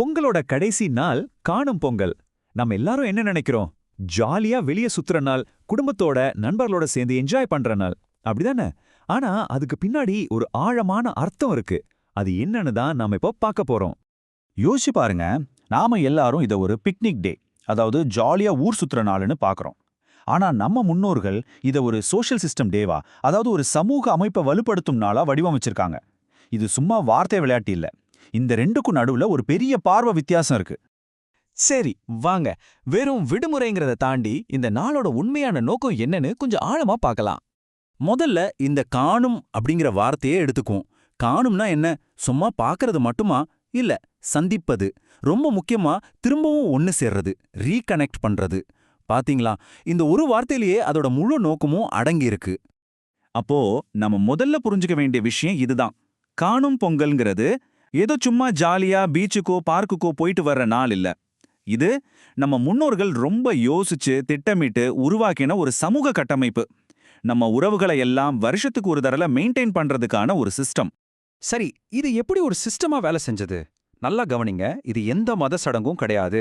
பொங்கலோட கடைசி நாள் காணும் பொங்கல். நம்ம எல்லாரும் என்ன நினைக்கிறோம்? ஜாலியா வெளிய சுத்துற நாள் குடும்பத்தோட நண்பர்களோட சேர்ந்து என்ஜாய் பண்ற நாள். அப்படிதானே? ஆனா அதுக்கு பின்னாடி ஒரு ஆழமான அர்த்தம் இருக்கு. அது என்னன்னு தான் நாம இப்போ பார்க்க போறோம். யோசிச்சு பாருங்க. நாம எல்லாரும் இதை ஒரு பிக்னிக் டே அதாவது ஜாலியா ஊர் சுத்துற நாள்னு பாக்குறோம் ஆனா நம்ம முன்னோர்கள் இதை ஒரு சோஷியல் சிஸ்டம் டேவா அதாவது ஒரு சமூக அமைப்பை வலுப்படுத்தும் நாளா வடிவமைச்சிருக்காங்க. இது சும்மா வார்த்தை விளையாட்டு இல்ல. இந்த ரெண்டுக்கும் நடுவுல ஒரு பெரிய பார்வை வித்தியாசம் இருக்கு. சரி வாங்க. வெறும் விடுமுறைங்கிறத தாண்டி இந்த நாளோட உண்மையான நோக்கம் என்னன்னு கொஞ்சம் ஆழமா பார்க்கலாம். முதல்ல இந்த காணும் அப்படிங்கிற வார்த்தையே எடுத்துக்குவோம். காணும்னா என்ன? சும்மா பார்க்கறது மட்டுமா? இல்ல சந்திப்பது. ரொம்ப முக்கியமா திரும்பவும் ஒன்னு சேர்றது ரீகனெக்ட் பண்றது. பாத்தீங்களா? இந்த ஒரு வார்த்தையிலேயே அதோட முழு நோக்கமும் அடங்கி இருக்கு அப்போ நம்ம முதல்ல புரிஞ்சுக்க வேண்டிய விஷயம் இதுதான். காணும் பொங்கல்ங்கிறது ஏதோ சும்மா ஜாலியா பீச்சுக்கோ பார்க்குக்கோ போயிட்டு வர்ற நாள் இல்ல. இது நம்ம முன்னோர்கள் ரொம்ப யோசிச்சு திட்டமிட்டு உருவாக்கின ஒரு சமூக கட்டமைப்பு. நம்ம உறவுகளை எல்லாம் வருஷத்துக்கு ஒரு தடவை மெயின்டைன் பண்றதுக்கான ஒரு சிஸ்டம். சரி இது எப்படி ஒரு சிஸ்டமா வேலை செஞ்சது? நல்லா கவனிங்க இது எந்த மத சடங்கும் கிடையாது.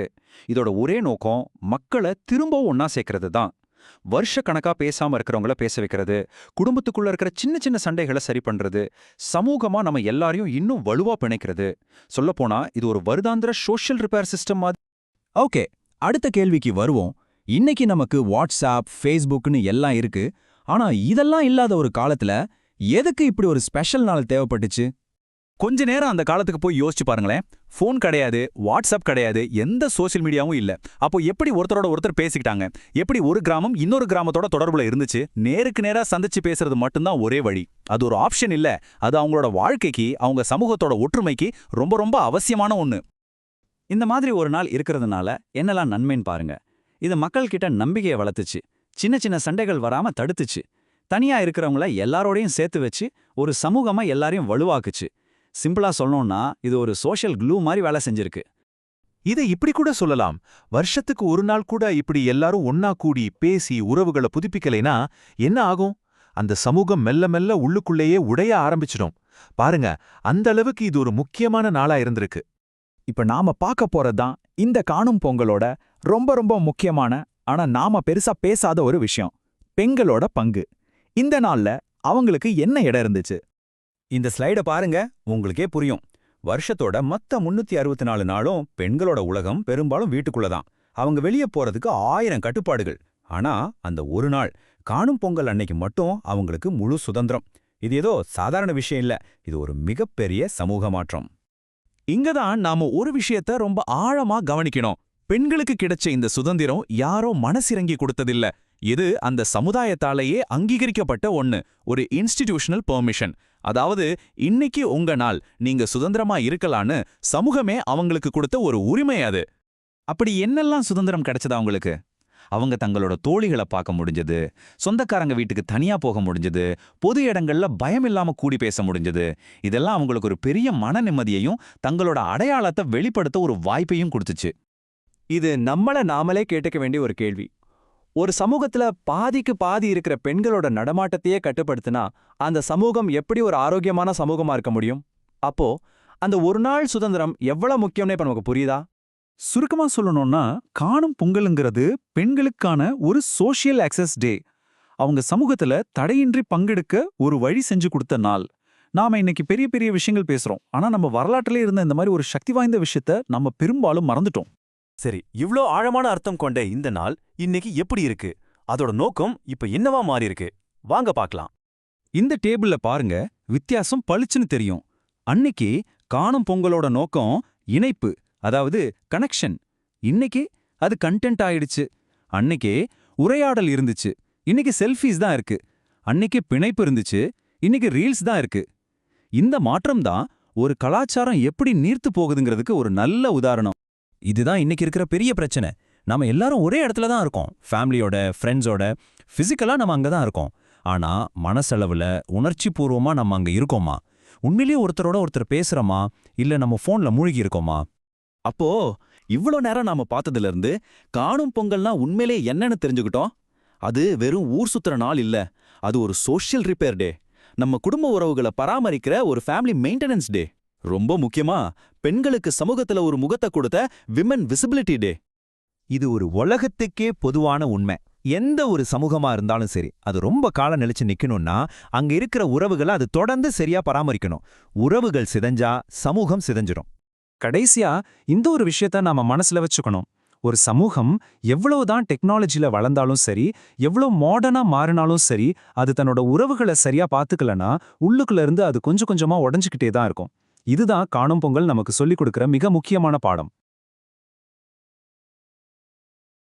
இதோட ஒரே நோக்கம் மக்களை திரும்பவும் ஒன்னா சேர்க்கறது தான் வருஷ கணக்கா பேசாம இருக்கிறவங்கள பேச வைக்கிறது குடும்பத்துக்குள்ள இருக்கிற சின்ன சின்ன சண்டைகளை சரி பண்றது சமூகமா நம்ம எல்லாரையும் இன்னும் வலுவா பிணைக்கிறது. சொல்லப்போனா இது ஒரு வருடாந்திர சோஷியல் ரிப்பேர் சிஸ்டம் மாதிரி. ஓகே அடுத்த கேள்விக்கு வருவோம். இன்னைக்கு நமக்கு வாட்ஸ்அப் ஃபேஸ்புக்னு எல்லாம் இருக்கு. ஆனா இதெல்லாம் இல்லாத ஒரு காலத்துல எதுக்கு இப்படி ஒரு ஸ்பெஷல் நாள் தேவைப்பட்டுச்சு? கொஞ்ச நேரம் அந்த காலத்துக்கு போய் யோசிச்சு பாருங்களேன். ஃபோன் கிடையாது வாட்ஸ்அப் கிடையாது எந்த சோசியல் மீடியாவும் இல்ல. அப்போ எப்படி ஒருத்தரோட ஒருத்தர் பேசிக்கிட்டாங்க? எப்படி ஒரு கிராமம் இன்னொரு கிராமத்தோட தொடர்புல இருந்துச்சு? நேருக்கு நேரா சந்திச்சு பேசுறது மட்டும்தான் ஒரே வழி. அது ஒரு ஆப்ஷன் இல்ல. அது அவங்களோட வாழ்க்கைக்கு அவங்க சமூகத்தோட ஒற்றுமைக்கு ரொம்ப ரொம்ப அவசியமான ஒன்று இந்த மாதிரி ஒரு நாள் இருக்கிறதுனால என்னெல்லாம் நன்மைன்னு பாருங்க. இது மக்கள்கிட்ட நம்பிக்கையை வளர்த்துச்சு. சின்ன சின்ன சண்டைகள் வராம தடுத்துச்சு. தனியா இருக்கிறவங்கள எல்லாரோடையும் சேர்த்து வச்சு ஒரு சமூகமா எல்லாரையும் வலுவாக்குச்சு. சிம்பிளா சொல்லணும்னா இது ஒரு சோஷியல் க்ளூ மாதிரி வேலை செஞ்சிருக்கு. இதை இப்படி கூட சொல்லலாம். வருஷத்துக்கு ஒரு நாள் கூட இப்படி எல்லாரும் ஒன்னா கூடி பேசி உறவுகளை புதுப்பிக்கலைனா என்ன ஆகும்? அந்த சமூகம் மெல்ல மெல்ல உள்ளுக்குள்ளேயே உடைய ஆரம்பிச்சிடும். பாருங்க அந்த அளவுக்கு இது ஒரு முக்கியமான நாளா இருந்திருக்கு. இப்ப நாம பார்க்க போறதுதான் இந்த காணும் பொங்கலோட ரொம்ப ரொம்ப முக்கியமான ஆனா நாம பெருசா பேசாத ஒரு விஷயம். பெண்களோட பங்கு. இந்த நாள்ல அவங்களுக்கு என்ன இடம் இருந்துச்சு? இந்த ஸ்லைட பாருங்க உங்களுக்கே புரியும். வருஷத்தோட மொத்த முன்னூத்தி அறுபத்தி நாலு நாளும் பெண்களோட உலகம் பெரும்பாலும் வீட்டுக்குள்ள தான் அவங்க வெளியே போறதுக்கு ஆயிரம் கட்டுப்பாடுகள். ஆனா அந்த ஒரு நாள் காணும் பொங்கல் அன்னைக்கு மட்டும் அவங்களுக்கு முழு சுதந்திரம். இது ஏதோ சாதாரண விஷயம் இல்ல இது ஒரு மிகப்பெரிய சமூக மாற்றம். இங்க தான் நாம ஒரு விஷயத்த ரொம்ப ஆழமா கவனிக்கணும். பெண்களுக்கு கிடைச்ச இந்த சுதந்திரம் யாரோ மனசிறங்கி கொடுத்ததில்லை. இது அந்த சமுதாயத்தாலேயே அங்கீகரிக்கப்பட்ட ஒன்று ஒரு இன்ஸ்டிடியூஷனல் பெர்மிஷன் அதாவது இன்னைக்கு உங்க நாள் நீங்க சுதந்திரமா இருக்கலான்னு சமூகமே அவங்களுக்கு கொடுத்த ஒரு உரிமை அது. அப்படி என்னெல்லாம் சுதந்திரம் கிடைச்சதா அவங்களுக்கு அவங்க தங்களோட தோழிகளை பார்க்க முடிஞ்சது சொந்தக்காரங்க வீட்டுக்கு தனியா போக முடிஞ்சது பொது இடங்கள்ல பயம் இல்லாம கூடி பேச முடிஞ்சது. இதெல்லாம் அவங்களுக்கு ஒரு பெரிய மன நிம்மதியையும் தங்களோட அடையாளத்தை வெளிப்படுத்த ஒரு வாய்ப்பையும் கொடுத்துச்சு. இது நம்மள நாமளே கேட்டுக்க வேண்டிய ஒரு கேள்வி. ஒரு சமூகத்துல பாதிக்கு பாதி இருக்கிற பெண்களோட நடமாட்டத்தையே கட்டுப்படுத்தினா அந்த சமூகம் எப்படி ஒரு ஆரோக்கியமான சமூகமா இருக்க முடியும்? அப்போ அந்த ஒரு நாள் சுதந்திரம் எவ்வளவு முக்கியம்னே இப்ப நமக்கு புரியுதா? சுருக்கமா சொல்லணும்னா காணும் பொங்கலுங்கிறது பெண்களுக்கான ஒரு சோஷியல் ஆக்சஸ் டே அவங்க சமூகத்துல தடையின்றி பங்கெடுக்க ஒரு வழி செஞ்சு கொடுத்த நாள். நாம இன்னைக்கு பெரிய பெரிய விஷயங்கள் பேசுறோம். ஆனா நம்ம வரலாற்றிலே இருந்த இந்த மாதிரி ஒரு சக்தி வாய்ந்த விஷயத்த நம்ம பெரும்பாலும் மறந்துட்டோம். சரி இவ்ளோ ஆழமான அர்த்தம் கொண்ட இந்த நாள் இன்னைக்கு எப்படி இருக்கு? அதோட நோக்கம் இப்ப என்னவா மாறியிருக்கு? வாங்க பார்க்கலாம். இந்த டேபிள்ல பாருங்க வித்தியாசம் பளிச்சுன்னு தெரியும். அன்னைக்கு காணும் பொங்கலோட நோக்கம் இணைப்பு அதாவது கனெக்ஷன் இன்னைக்கு அது கண்டென்ட் ஆயிடுச்சு. அன்னைக்கே உரையாடல் இருந்துச்சு. இன்னைக்கு செல்ஃபீஸ் தான் இருக்கு. அன்னைக்கு பிணைப்பு இருந்துச்சு. இன்னைக்கு ரீல்ஸ் தான் இருக்கு. இந்த மாற்றம் தான் ஒரு கலாச்சாரம் எப்படி நீர்த்து போகுதுங்கிறதுக்கு ஒரு நல்ல உதாரணம். இதுதான் இன்னைக்கு இருக்கிற பெரிய பிரச்சனை. நாம எல்லாரும் ஒரே இடத்துல தான் இருக்கோம். ஃபேமிலியோட ஃப்ரெண்ட்ஸோட ஃபிசிக்கலா நம்ம அங்கே தான் இருக்கோம். ஆனா மனசளவில் உணர்ச்சி பூர்வமா நம்ம அங்க இருக்கோமா? உண்மையிலேயே ஒருத்தரோட ஒருத்தர் பேசுறோமா? இல்ல நம்ம ஃபோன்ல மூழ்கி இருக்கோமா? அப்போ இவ்ளோ நேரம் நாம பார்த்ததுல இருந்து காணும் பொங்கல்னா உண்மையிலே என்னன்னு தெரிஞ்சுக்கிட்டோம். அது வெறும் ஊர் சுத்துற நாள் இல்ல. அது ஒரு சோஷியல் ரிப்பேர் டே நம்ம குடும்ப உறவுகளை பராமரிக்கிற ஒரு ஃபேமிலி மெயின்டெனன்ஸ் டே ரொம்ப முக்கியமா பெண்களுக்கு சமூகத்துல ஒரு முகத்தை கொடுத்த விமன் விசிபிலிட்டி டே இது ஒரு உலகத்துக்கே பொதுவான உண்மை. எந்த ஒரு சமூகமா இருந்தாலும் சரி அது ரொம்ப காலம் நிலைச்சு நிக்கணும்னா அங்க இருக்கிற உறவுகளை அது தொடர்ந்து சரியா பராமரிக்கணும். உறவுகள் சிதஞ்சா சமூகம் சிதஞ்சிரும். கடைசியா இந்த ஒரு விஷயத்த நாம மனசுல வச்சுக்கணும். ஒரு சமூகம் எவ்வளவுதான் டெக்னாலஜில வளர்ந்தாலும் சரி எவ்வளவு மாடர்னா மாறினாலும் சரி அது தன்னோட உறவுகளை சரியா பாத்துக்கலனா உள்ளுக்குள்ள இருந்து அது கொஞ்சம் கொஞ்சமா உடஞ்சுக்கிட்டே தான் இருக்கும். இதுதான் காணும் பொங்கல் நமக்கு சொல்லிக் கொடுக்கிற மிக முக்கியமான பாடம்.